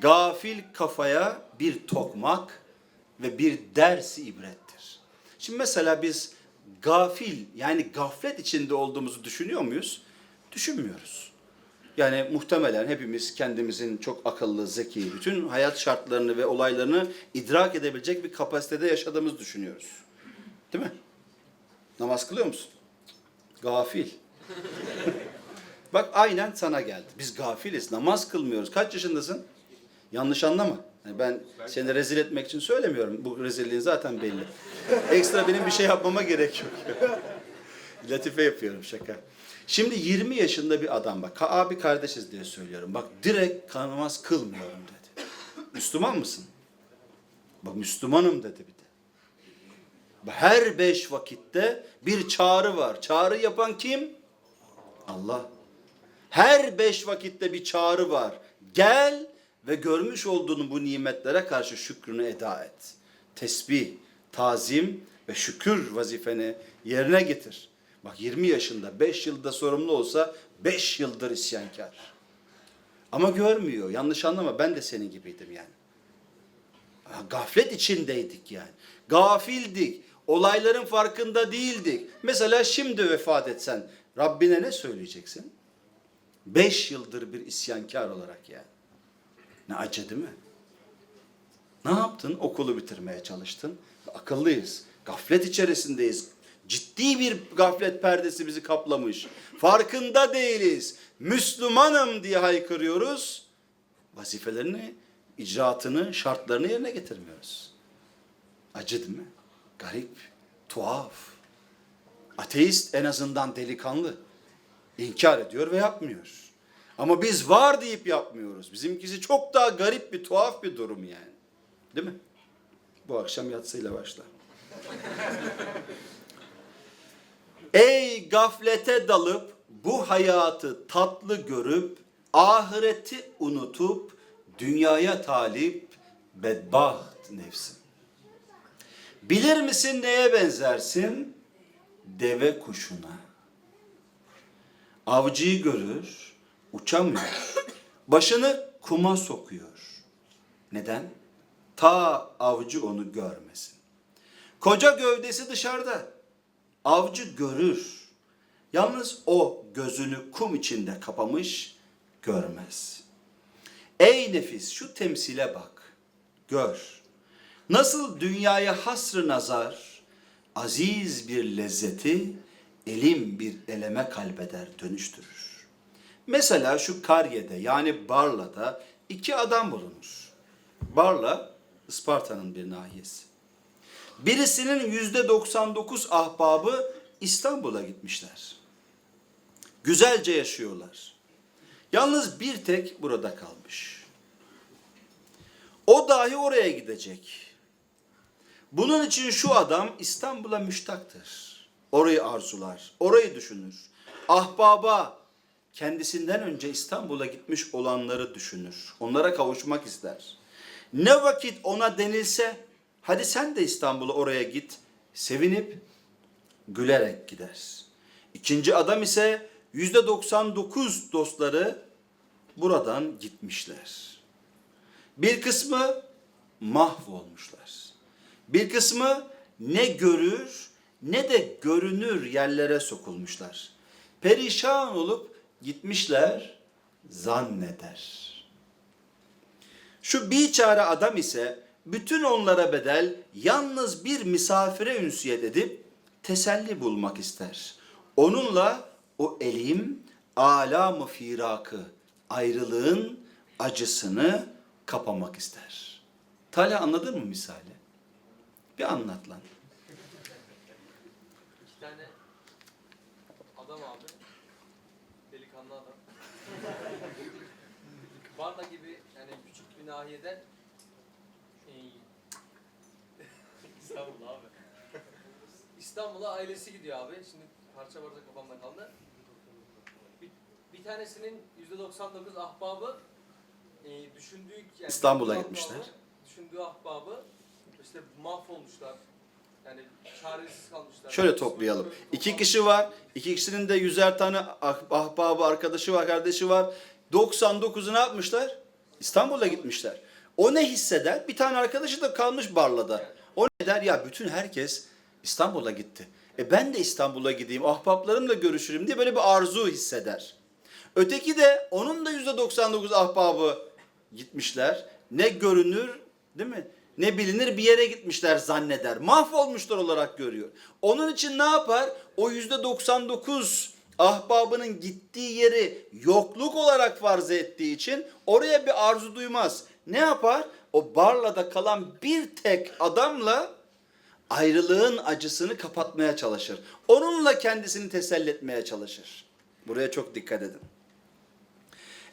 Gafil kafaya bir tokmak ve bir dersi ibrettir. Şimdi mesela biz gafil yani gaflet içinde olduğumuzu düşünüyor muyuz? Düşünmüyoruz. Yani muhtemelen hepimiz kendimizin çok akıllı, zeki, bütün hayat şartlarını ve olaylarını idrak edebilecek bir kapasitede yaşadığımızı düşünüyoruz. Değil mi? Namaz kılıyor musun? Gafil. Bak aynen sana geldi. Biz gafiliz, namaz kılmıyoruz. Kaç yaşındasın? Yanlış anlama. Yani ben seni rezil etmek için söylemiyorum. Bu rezilliğin zaten belli. Ekstra benim bir şey yapmama gerek yok. Latife yapıyorum şaka. Şimdi 20 yaşında bir adam bak. Abi kardeşiz diye söylüyorum. Bak direkt namaz kılmıyorum dedi. Müslüman mısın? Bak Müslümanım dedi bir de. Her beş vakitte bir çağrı var. Çağrı yapan kim? Allah. Her beş vakitte bir çağrı var. Gel ve görmüş olduğun bu nimetlere karşı şükrünü eda et. Tesbih, tazim ve şükür vazifeni yerine getir. Bak 20 yaşında 5 yılda sorumlu olsa 5 yıldır isyankar. Ama görmüyor. Yanlış anlama ben de senin gibiydim yani. Gaflet içindeydik yani. Gafildik. Olayların farkında değildik. Mesela şimdi vefat etsen Rabbine ne söyleyeceksin? Beş yıldır bir isyankar olarak yani. Ne acı değil mi? Ne yaptın? Okulu bitirmeye çalıştın. Akıllıyız. Gaflet içerisindeyiz. Ciddi bir gaflet perdesi bizi kaplamış. Farkında değiliz. Müslümanım diye haykırıyoruz. Vazifelerini, icraatını, şartlarını yerine getirmiyoruz. Acı değil mi? Garip, tuhaf. Ateist en azından delikanlı. İnkar ediyor ve yapmıyor. Ama biz var deyip yapmıyoruz. Bizimkisi çok daha garip bir, tuhaf bir durum yani. Değil mi? Bu akşam yatsıyla başla. Ey gaflete dalıp bu hayatı tatlı görüp ahireti unutup dünyaya talip bedbaht nefsim. Bilir misin neye benzersin? Deve kuşuna. Avcıyı görür, uçamıyor. Başını kuma sokuyor. Neden? Ta avcı onu görmesin. Koca gövdesi dışarıda. Avcı görür. Yalnız o gözünü kum içinde kapamış, görmez. Ey nefis şu temsile bak, gör. Nasıl dünyaya hasrı nazar, aziz bir lezzeti, elim bir eleme kalbeder dönüştürür. Mesela şu Karyede yani Barla'da iki adam bulunur. Barla, Isparta'nın bir nahiyesi. Birisinin yüzde 99 ahbabı İstanbul'a gitmişler. Güzelce yaşıyorlar. Yalnız bir tek burada kalmış. O dahi oraya gidecek. Bunun için şu adam İstanbul'a müştaktır. Orayı arzular, orayı düşünür. Ahbaba, kendisinden önce İstanbul'a gitmiş olanları düşünür. Onlara kavuşmak ister. Ne vakit ona denilse, hadi sen de İstanbul'a oraya git, sevinip gülerek gider. İkinci adam ise yüzde 99 dostları buradan gitmişler. Bir kısmı mahvolmuşlar. Bir kısmı ne görür ne de görünür yerlere sokulmuşlar. Perişan olup gitmişler zanneder. Şu biçare adam ise bütün onlara bedel yalnız bir misafire ünsiyet edip teselli bulmak ister. Onunla o elim, alamı firakı, ayrılığın acısını kapamak ister. Talha anladın mı misali? Bir anlat lan. İki tane adam abi. Delikanlı adam. Varna gibi yani küçük bir nahiyeden e, İstanbul abi. İstanbul'a ailesi gidiyor abi. Şimdi parça parça kafamda kaldı. Bir, bir tanesinin %99 ahbabı e, düşündüğü yani İstanbul'a ahbabı, gitmişler. Düşündüğü ahbabı işte mahvolmuşlar. Şöyle toplayalım. İki kişi var. İki kişinin de yüzer tane ah- ahbabı, arkadaşı var, kardeşi var. 99'u ne yapmışlar? İstanbul'a gitmişler. O ne hisseder? Bir tane arkadaşı da kalmış Barla'da. O ne der? Ya bütün herkes İstanbul'a gitti. E ben de İstanbul'a gideyim, ahbaplarımla görüşürüm diye böyle bir arzu hisseder. Öteki de onun da yüzde 99 ahbabı gitmişler. Ne görünür değil mi? Ne bilinir bir yere gitmişler zanneder. Mahvolmuşlar olarak görüyor. Onun için ne yapar? O yüzde 99 ahbabının gittiği yeri yokluk olarak farz ettiği için oraya bir arzu duymaz. Ne yapar? O Barla'da kalan bir tek adamla ayrılığın acısını kapatmaya çalışır. Onunla kendisini teselli etmeye çalışır. Buraya çok dikkat edin.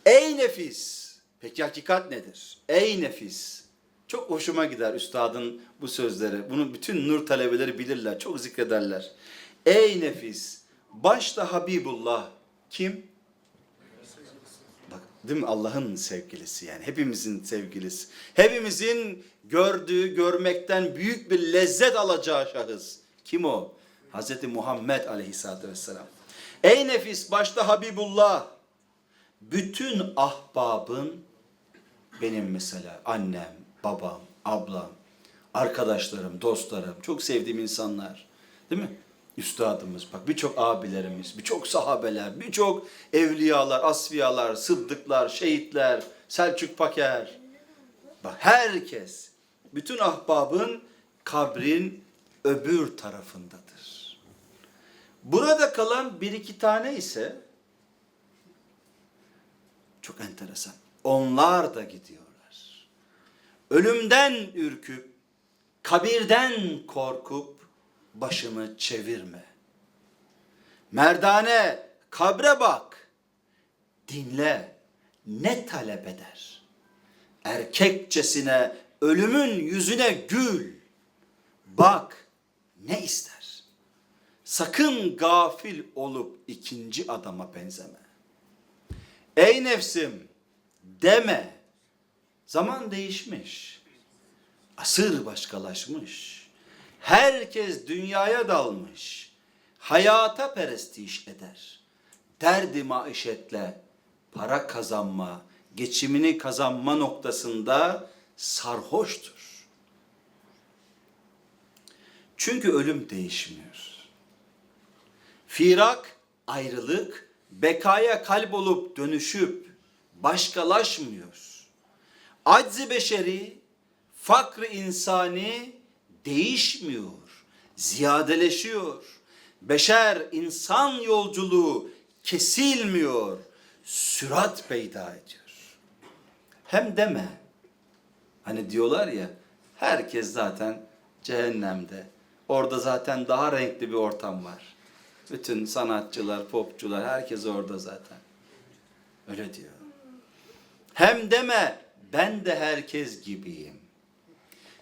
Ey nefis! Peki hakikat nedir? Ey nefis! Çok hoşuma gider üstadın bu sözleri. Bunu bütün nur talebeleri bilirler, çok zikrederler. Ey nefis! Başta Habibullah kim? Bak değil mi Allah'ın sevgilisi yani hepimizin sevgilisi. Hepimizin gördüğü, görmekten büyük bir lezzet alacağı şahıs. Kim o? Hazreti Muhammed aleyhissalatü vesselam. Ey nefis başta Habibullah. Bütün ahbabın benim mesela annem, babam, ablam, arkadaşlarım, dostlarım, çok sevdiğim insanlar. Değil mi? Üstadımız, bak birçok abilerimiz, birçok sahabeler, birçok evliyalar, asfiyalar, sıddıklar, şehitler, Selçuk Paker. Bak herkes, bütün ahbabın kabrin öbür tarafındadır. Burada kalan bir iki tane ise çok enteresan. Onlar da gidiyorlar. Ölümden ürküp, kabirden korkup başımı çevirme. Merdane, kabre bak. Dinle, ne talep eder? Erkekçesine, ölümün yüzüne gül. Bak, ne ister? Sakın gafil olup ikinci adama benzeme. Ey nefsim deme. Zaman değişmiş. Asır başkalaşmış. Herkes dünyaya dalmış. Hayata perestiş eder. Derdi maişetle para kazanma, geçimini kazanma noktasında sarhoştur. Çünkü ölüm değişmiyor. Firak, ayrılık, bekaya kalp olup dönüşüp başkalaşmıyor. Aczi beşeri, fakr insani değişmiyor, ziyadeleşiyor. Beşer insan yolculuğu kesilmiyor, sürat peyda ediyor. Hem deme, hani diyorlar ya, herkes zaten cehennemde. Orada zaten daha renkli bir ortam var. Bütün sanatçılar, popçular, herkes orada zaten. Öyle diyor. Hem deme ben de herkes gibiyim.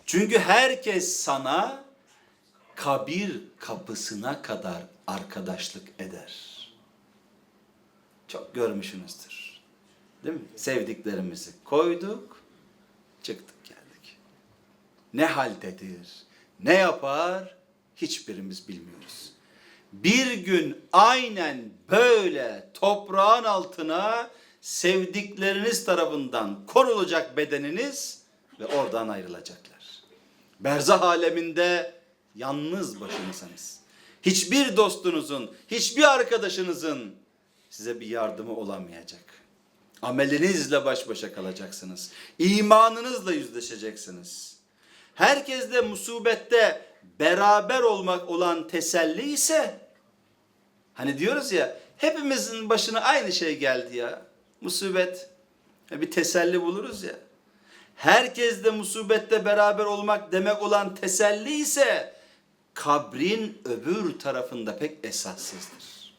Çünkü herkes sana kabir kapısına kadar arkadaşlık eder. Çok görmüşsünüzdür. Değil mi? Sevdiklerimizi koyduk, çıktık geldik. Ne haldedir, ne yapar hiçbirimiz bilmiyoruz. Bir gün aynen böyle toprağın altına sevdikleriniz tarafından korulacak bedeniniz ve oradan ayrılacaklar. Berzah aleminde yalnız başınızsınız. Hiçbir dostunuzun, hiçbir arkadaşınızın size bir yardımı olamayacak. Amelinizle baş başa kalacaksınız. İmanınızla yüzleşeceksiniz. Herkesle musibette beraber olmak olan teselli ise hani diyoruz ya hepimizin başına aynı şey geldi ya. Musibet. Bir teselli buluruz ya. Herkesle musibette beraber olmak demek olan teselli ise kabrin öbür tarafında pek esassızdır.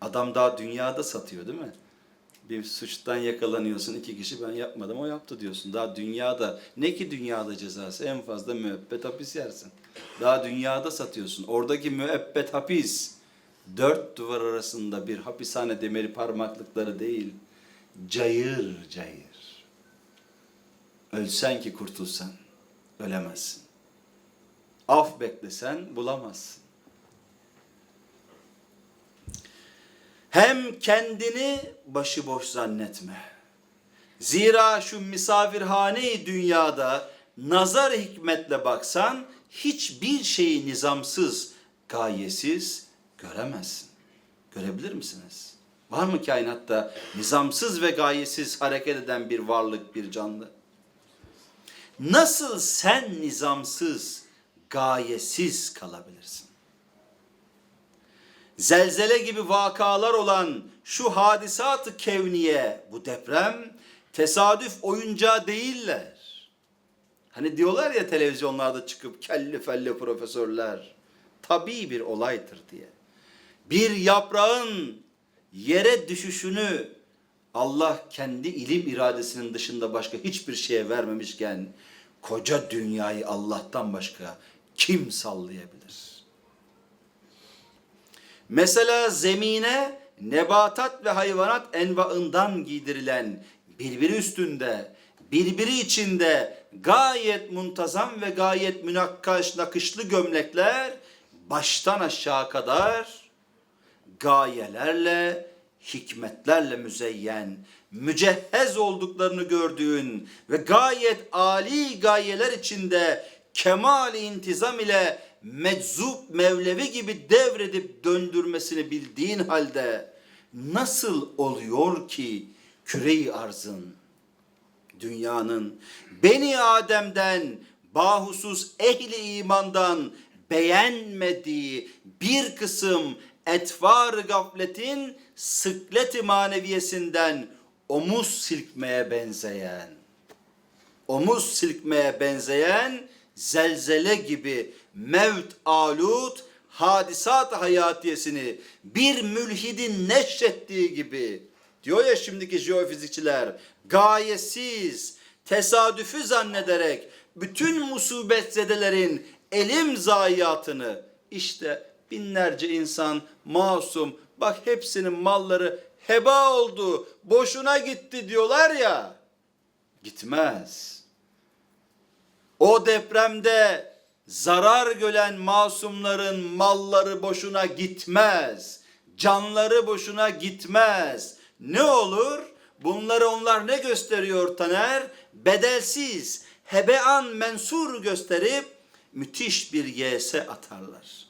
Adam daha dünyada satıyor değil mi? Bir suçtan yakalanıyorsun iki kişi ben yapmadım o yaptı diyorsun. Daha dünyada ne ki dünyada cezası en fazla müebbet hapis yersin. Daha dünyada satıyorsun. Oradaki müebbet hapis dört duvar arasında bir hapishane demiri parmaklıkları değil. Cayır cayır. Ölsen ki kurtulsan ölemezsin. Af beklesen bulamazsın. Hem kendini başıboş zannetme. Zira şu misafirhane dünyada nazar hikmetle baksan hiçbir şeyi nizamsız, gayesiz göremezsin. Görebilir misiniz? Var mı kainatta nizamsız ve gayesiz hareket eden bir varlık, bir canlı? Nasıl sen nizamsız, gayesiz kalabilirsin? Zelzele gibi vakalar olan şu hadisat-ı kevniye, bu deprem tesadüf oyuncağı değiller. Hani diyorlar ya televizyonlarda çıkıp kelli felli profesörler, tabii bir olaydır diye. Bir yaprağın yere düşüşünü Allah kendi ilim iradesinin dışında başka hiçbir şeye vermemişken koca dünyayı Allah'tan başka kim sallayabilir? Mesela zemine nebatat ve hayvanat envaından giydirilen birbiri üstünde, birbiri içinde gayet muntazam ve gayet münakkaş nakışlı gömlekler baştan aşağı kadar gayelerle, hikmetlerle müzeyyen, mücehhez olduklarını gördüğün ve gayet ali gayeler içinde kemal intizam ile meczup mevlevi gibi devredip döndürmesini bildiğin halde nasıl oluyor ki küreyi arzın, dünyanın, Beni Adem'den, bahusuz ehli imandan beğenmediği bir kısım etvar gafletin sıkleti maneviyesinden omuz silkmeye benzeyen, omuz silkmeye benzeyen zelzele gibi mevt alut hadisat hayatiyesini bir mülhidin neşrettiği gibi diyor ya şimdiki jeofizikçiler gayesiz tesadüfü zannederek bütün musibetzedelerin elim zayiatını işte binlerce insan masum bak hepsinin malları heba oldu boşuna gitti diyorlar ya gitmez. O depremde zarar gören masumların malları boşuna gitmez. Canları boşuna gitmez. Ne olur? Bunları onlar ne gösteriyor Taner? Bedelsiz, hebean mensur gösterip müthiş bir yese atarlar.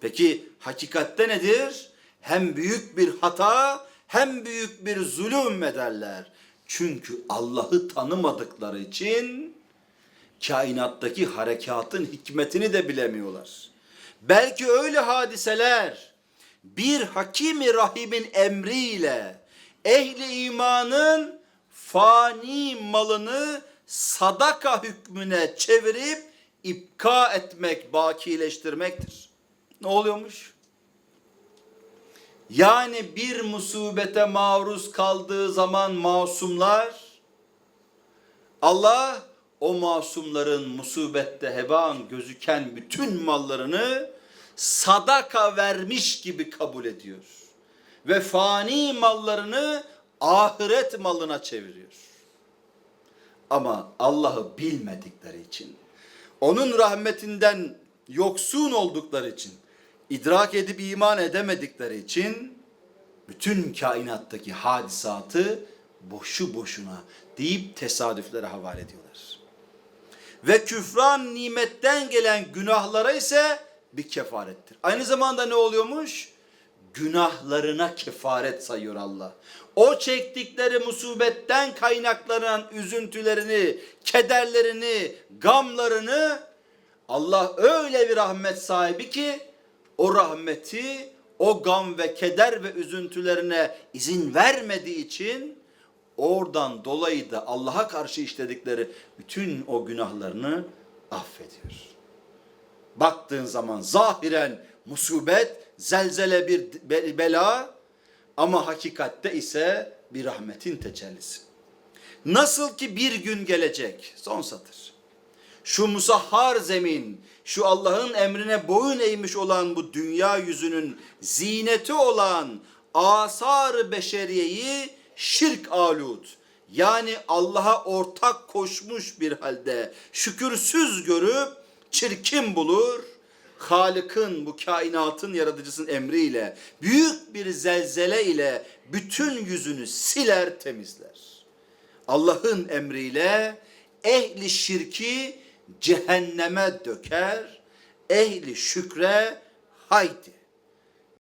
Peki hakikatte nedir? Hem büyük bir hata hem büyük bir zulüm ederler. Çünkü Allah'ı tanımadıkları için kainattaki harekatın hikmetini de bilemiyorlar. Belki öyle hadiseler bir hakimi rahimin emriyle ehli imanın fani malını sadaka hükmüne çevirip ipka etmek, bakileştirmektir. Ne oluyormuş? Yani bir musibete maruz kaldığı zaman masumlar Allah o masumların musibette heban gözüken bütün mallarını sadaka vermiş gibi kabul ediyor. Ve fani mallarını ahiret malına çeviriyor. Ama Allah'ı bilmedikleri için, onun rahmetinden yoksun oldukları için, idrak edip iman edemedikleri için bütün kainattaki hadisatı boşu boşuna deyip tesadüflere havale ediyorlar. Ve küfran nimetten gelen günahlara ise bir kefarettir. Aynı zamanda ne oluyormuş? Günahlarına kefaret sayıyor Allah. O çektikleri musibetten kaynaklanan üzüntülerini, kederlerini, gamlarını Allah öyle bir rahmet sahibi ki o rahmeti, o gam ve keder ve üzüntülerine izin vermediği için oradan dolayı da Allah'a karşı işledikleri bütün o günahlarını affediyor. Baktığın zaman zahiren musibet, zelzele bir be- bela ama hakikatte ise bir rahmetin tecellisi. Nasıl ki bir gün gelecek, son satır. Şu musahhar zemin, şu Allah'ın emrine boyun eğmiş olan bu dünya yüzünün zineti olan asar beşeriyeyi şirk alut yani Allah'a ortak koşmuş bir halde şükürsüz görüp çirkin bulur. Halık'ın bu kainatın yaratıcısının emriyle büyük bir zelzele ile bütün yüzünü siler temizler. Allah'ın emriyle ehli şirki cehenneme döker, ehli şükre haydi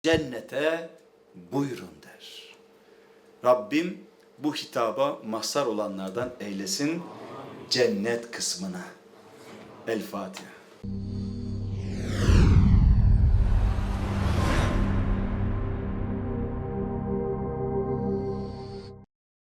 cennete buyurun der. Rabbim bu hitaba mazhar olanlardan eylesin cennet kısmına. El Fatiha.